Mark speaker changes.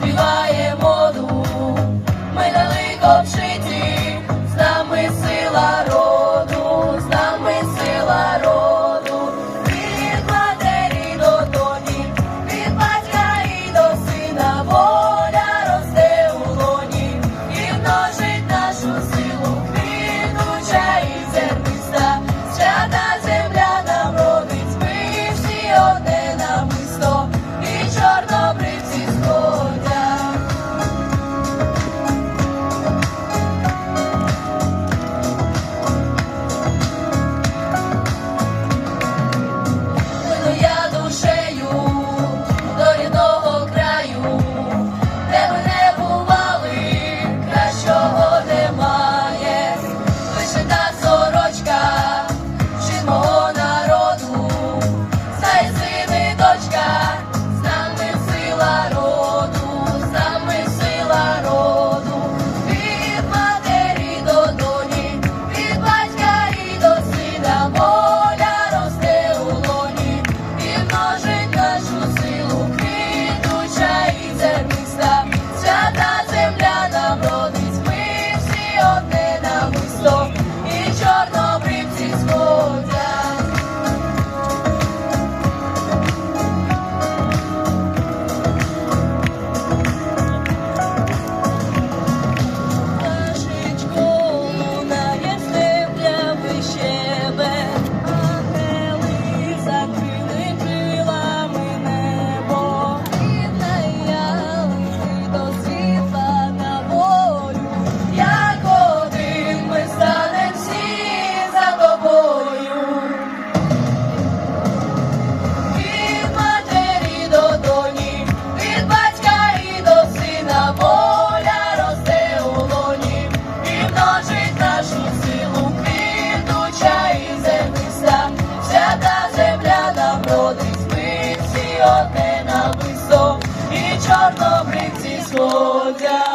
Speaker 1: be lying. висоти на висок, і чорнобривці сходять.